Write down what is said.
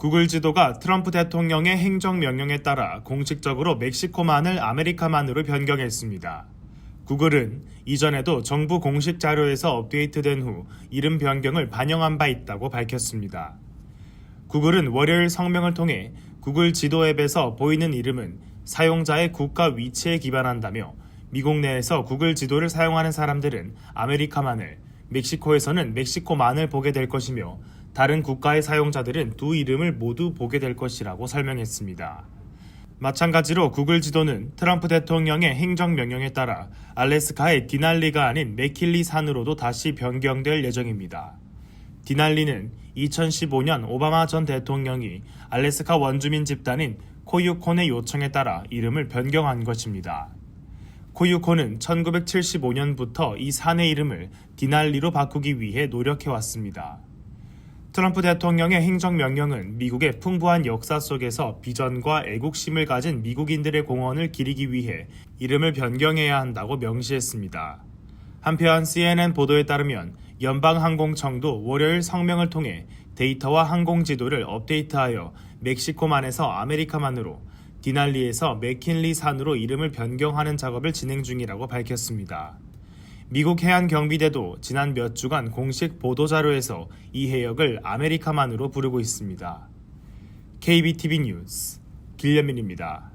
구글 지도가 트럼프 대통령의 행정명령에 따라 공식적으로 멕시코만을 아메리카만으로 변경했습니다. 구글은 이전에도 정부 공식 자료에서 업데이트된 후 이름 변경을 반영한 바 있다고 밝혔습니다. 구글은 월요일 성명을 통해 구글 지도 앱에서 보이는 이름은 사용자의 국가 위치에 기반한다며 미국 내에서 구글 지도를 사용하는 사람들은 아메리카만을, 멕시코에서는 멕시코만을 보게 될 것이며 다른 국가의 사용자들은 두 이름을 모두 보게 될 것이라고 설명했습니다. 마찬가지로 구글 지도는 트럼프 대통령의 행정명령에 따라 알래스카의 디날리가 아닌 맥킬리 산으로도 다시 변경될 예정입니다. 디날리는 2015년 오바마 전 대통령이 알래스카 원주민 집단인 코유콘의 요청에 따라 이름을 변경한 것입니다. 코유콘은 1975년부터 이 산의 이름을 디날리로 바꾸기 위해 노력해왔습니다. 트럼프 대통령의 행정명령은 미국의 풍부한 역사 속에서 비전과 애국심을 가진 미국인들의 공헌을 기리기 위해 이름을 변경해야 한다고 명시했습니다. 한편 CNN 보도에 따르면 연방항공청도 월요일 성명을 통해 데이터와 항공 지도를 업데이트하여 멕시코만에서 아메리카만으로 디날리에서 맥킨리 산으로 이름을 변경하는 작업을 진행 중이라고 밝혔습니다. 미국 해안 경비대도 지난 몇 주간 공식 보도 자료에서 이 해역을 아메리카만으로 부르고 있습니다. KBTV 뉴스 길려민입니다.